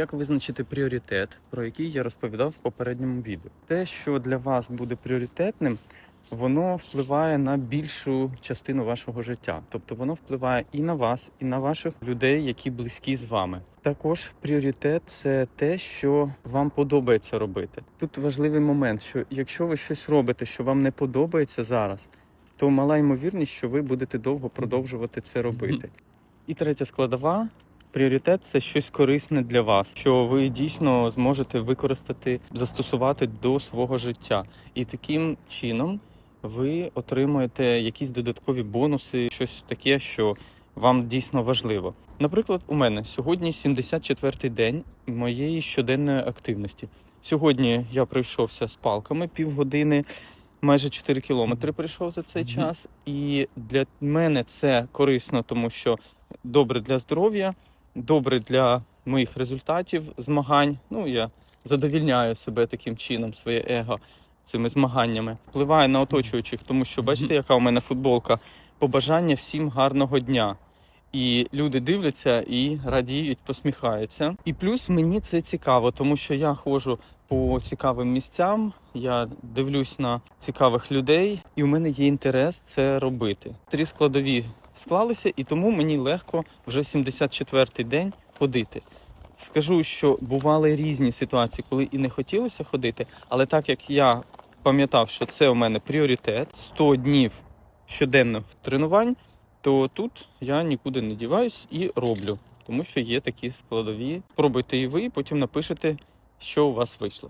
як визначити пріоритет, про який я розповідав в попередньому відео. Те, що для вас буде пріоритетним, воно впливає на більшу частину вашого життя. Тобто воно впливає і на вас, і на ваших людей, які близькі з вами. Також пріоритет це те, що вам подобається робити. Тут важливий момент, що якщо ви щось робите, що вам не подобається зараз, то мала ймовірність, що ви будете довго продовжувати це робити. І третя складова. Пріоритет це щось корисне для вас, що ви дійсно зможете використати, застосувати до свого життя. І таким чином ви отримуєте якісь додаткові бонуси, щось таке, що вам дійсно важливо. Наприклад, у мене сьогодні 74-й день моєї щоденної активності. Сьогодні я пройшовся з палками півгодини, майже 4 кілометри прийшов за цей час. І для мене це корисно, тому що добре для здоров'я, добре для моїх результатів змагань. Ну, я задовільняю себе таким чином, своє его цими змаганнями. Впливає на оточуючих, тому що бачите, яка у мене футболка. Побажання всім гарного дня. І люди дивляться і радіють, посміхаються. І плюс мені це цікаво, тому що я ходжу по цікавим місцям, я дивлюсь на цікавих людей, і у мене є інтерес це робити. Три складові склалися, і тому мені легко вже 74-й день ходити. Скажу, що бували різні ситуації, коли і не хотілося ходити, але так як я пам'ятав, що це у мене пріоритет 100 днів щоденних тренувань, то тут я нікуди не діваюсь і роблю, тому що є такі складові. Спробуйте і ви, потім напишете, що у вас вийшло.